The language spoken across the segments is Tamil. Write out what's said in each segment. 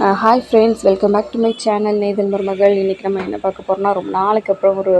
Hi friends welcome back to my channel நேதல் மருமகள் இன்றைக்கி நம்ம என்ன பார்க்க போகிறோம்னா ரொம்ப நாளைக்கு அப்புறம் ஒரு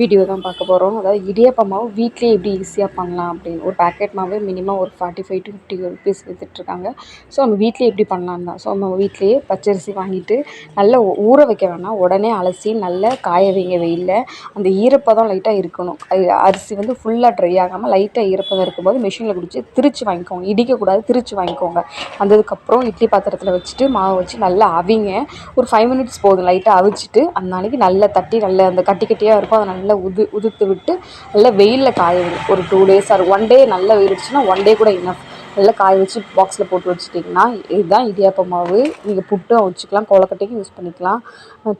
வீடியோ தான் பார்க்க போகிறோம் அதாவது இடியாப்ப மாவு வீட்லேயே எப்படி ஈஸியாக பண்ணலாம் அப்படின்னு. ஒரு பேக்கெட் மாவு மினிமம் ஒரு forty five to fifty rupees விற்றுட்ருக்காங்க so நம்ம வீட்லேயே எப்படி பண்ணலாம் தான். ஸோ நம்ம வீட்லேயே பச்சரிசி வாங்கிட்டு நல்லா ஊற வைக்க வேணாம். உடனே அலசி நல்லா காய வைங்க வெயிலில். அந்த ஈரப்பதம் லைட்டாக இருக்கணும். அது அரிசி வந்து ஃபுல்லாக ட்ரை ஆகாமல் லைட்டாக ஈரப்பதம் இருக்கும்போது மிஷினில் குடிச்சு திரிச்சு வாங்கிக்கோங்க. இடிக்கக்கூடாது திரிச்சு வாங்கிக்கோங்க. வந்ததுக்கப்புறம் இட்லி பாத்திரத்தில் வச்சுட்டு மாவு வச்சு நல்லா அவிங்க. ஒரு ஃபைவ் மினிட்ஸ் போதும் லைட்டாக அவிச்சிட்டு அந்த நாளைக்கு நல்லா தட்டி நல்லா அந்த கட்டி கட்டியாக இருக்கும். அதை நல்லா உது உதுத்து விட்டு நல்லா வெயிலில் காய விடும் ஒரு two days or one day நல்லா வெயில் அடிச்சுன்னா ஒன் டே கூட இன்னும் நல்லா காய வச்சு பாக்ஸில் போட்டு வச்சுட்டிங்கன்னா இதுதான் இடியாப்ப மாவு. நீங்கள் புட்டும் வச்சுக்கலாம். கொலக்கட்டைக்கும் யூஸ் பண்ணிக்கலாம்.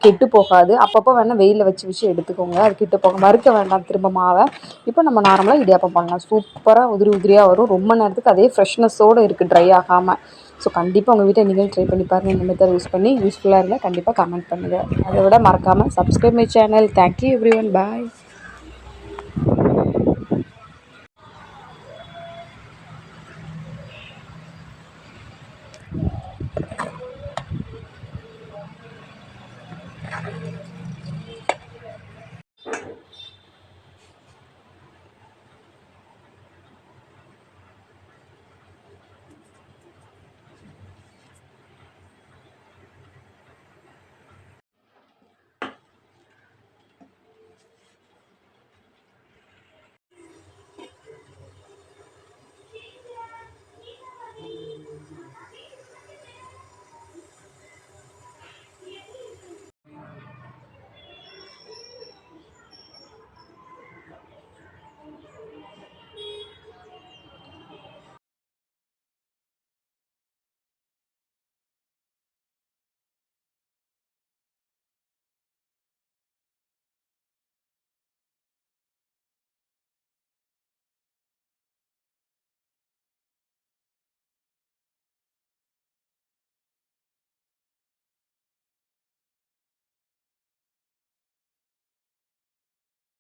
கெட்டு போகாது. அப்பப்போ வேணால் வெயிலில் வச்சு வச்சு எடுத்துக்கோங்க. அது கெட்டு போக மறுக்க வேண்டாம் திரும்ப மாவை. இப்போ நம்ம நார்மலாக இடியாப்பம் பண்ணலாம். சூப்பராக உதிரி உதிரியாக வரும். ரொம்ப நேரத்துக்கு அதே ஃப்ரெஷ்னஸோடு இருக்குது ட்ரை ஆகாமல் ஸோ கண்டிப்பாக உங்கள் வீட்டை நீங்களும் ட்ரை பண்ணி பாருங்கள் இந்த மெத்தட் யூஸ் பண்ணி யூஸ்ஃபுல்லாக இருந்தால் கண்டிப்பாக கமெண்ட் பண்ணுங்கள் அதை விட மறக்காமல் subscribe my channel thank you everyone bye